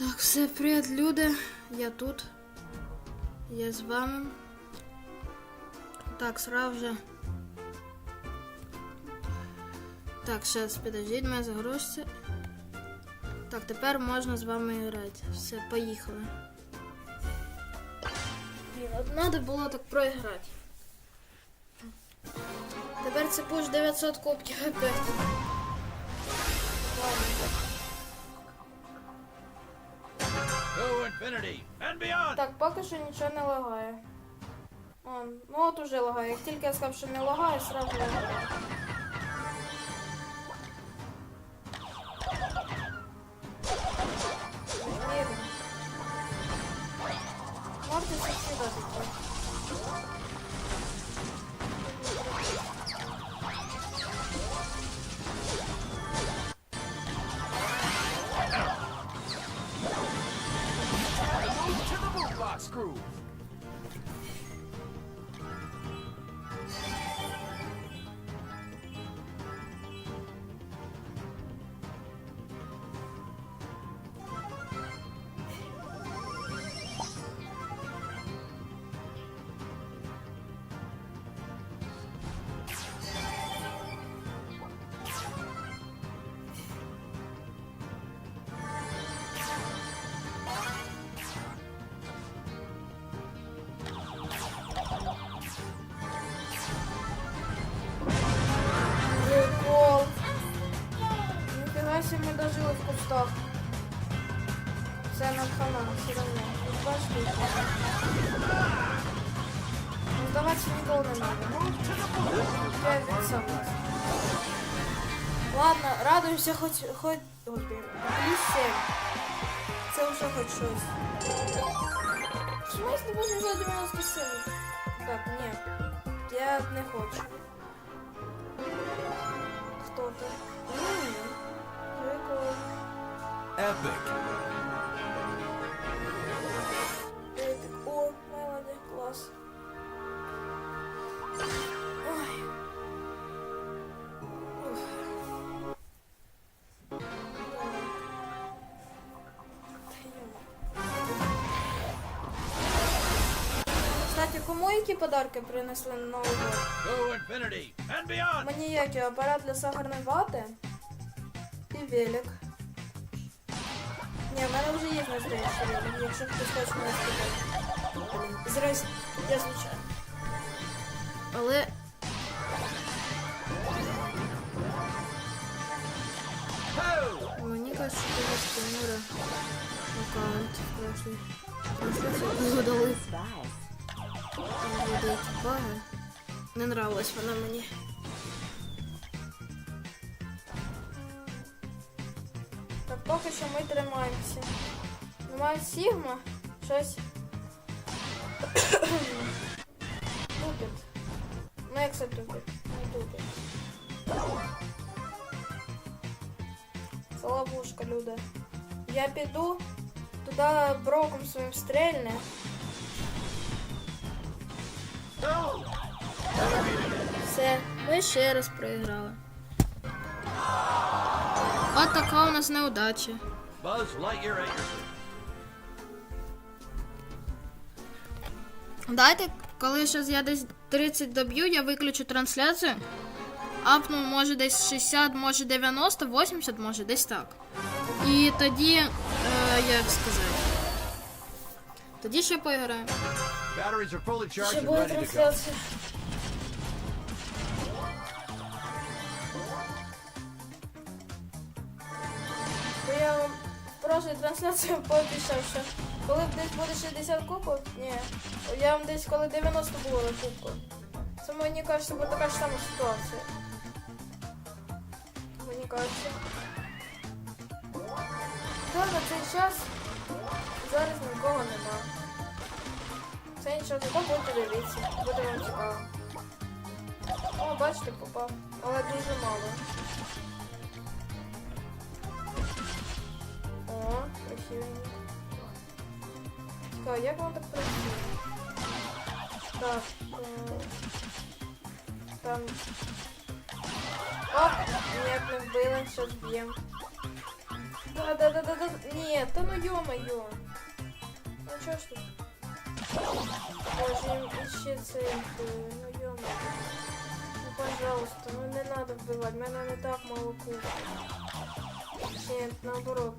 Так, все, привіт, люди. Я тут. Я з вами. Так, сразу же. Так, сейчас, підождіть, мене загрузиться. Так, тепер можна з вами грати. Все, поїхали. Блін, от треба було так проіграти. Тепер це пуш 900 кубків опять. Ладно. Так, поки що нічого не лагає. О, ну от уже лагає. Як тільки я сказав, що не лагає, сразу лагає. Можете Морти завжди Це нам хана, все равно. Бачите, Ну, здаватися ніколи не надо. Я відсапаюсь. Ладно, радуємося хоч... хоч... Ой, плюс 7. Це вже хоч щось. В смысле 897? Так, ні. Я не хочу. Прикол. Epic. Кому які подарки принесли на Новий год? Мені як апарат для сахарної вати і велик. Ні, в мене вже є настоящий велик, якщо хтось хоче мене спитати. Здрасте, я звичайно. Але. Мені кажуть, що ти з Тимура аккаунт в прошлій. Прошлій Видають баги. Не нравилась вона мені. Так поки що ми тримаємося. Немає Сігма, щось. Тупить. Ну як це тупить? Не тупить. Це ловушка, люди. Я піду туди броком своїм стрельне. Все, ми ще раз проіграли. От така у нас неудача. Дайте, коли зараз я десь 30 доб'ю, я виключу трансляцію. Апну може десь 60, може 90, 80, може десь так. І тоді, е, як сказати. Тоді ще поіграємо. Batteries are fully charged and ready to go. я вам прошлій трансляції пообіцяв, що коли десь буде 60 кубок, ні, я вам десь коли 90 було на кубку. Це мені кажеться, буде така ж сама ситуація. Мені кажеться. На цей час зараз нікого нема. Це нічого, зато будете дивитися, буде вам цікаво. О, бачите, попав, але дуже мало. О, красивенько. Цікаво, як воно так працює? Так, е, там. Оп, ніяк не вбили, що зб'єм. Да, да, да, да, да. Ні, та ну йо-моє. Ну чого ж тут? Боже, їм іще це, е, ну йо-моє. Ну, пожалуйста, ну не надо вбивати, в мене не так мало куб. Ні, наоборот.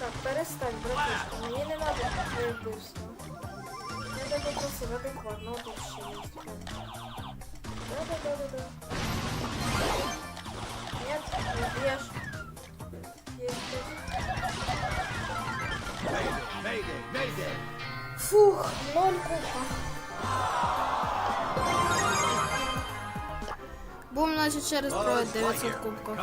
Так, перестань, братишка, мені не надо твоє вбивство. Я тебе попросив адекватно, тут ще є. Да-да-да-да-да. Нет, не ешь. Фух, ноль кубка. Бум, значить, через провод 900 Lightyear, кубків.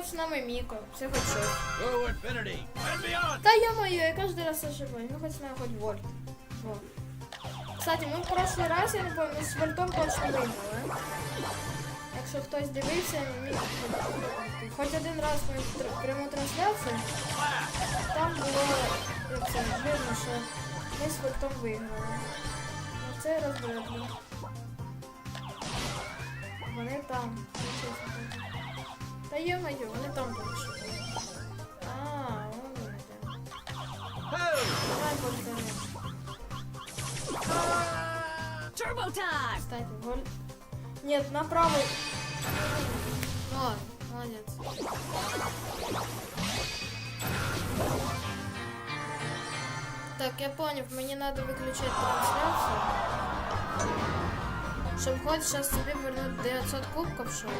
Ну, хоч нами Міко, це хоч щось. Та я моє, я кожен раз оживаю. Ну хоч на хоч вольт. Во. Кстати, ми в прошлый раз, я не пам'ятаю, з вольтом точно виграли. Якщо хтось дивився, мій... хоч один раз ми пряму трансляцію, там було як це, видно, що ми з вольтом виграли. Ну це раз. Вони там. Та є-моє, вони там були. А, вони там. Давай повторим. Turbo time! Кстати, голь. Нет, на. Ну ладно, молодец. Так, я понял, мне надо выключать трансляцию. Чтобы хоть сейчас себе вернуть 900 кубков, что ли?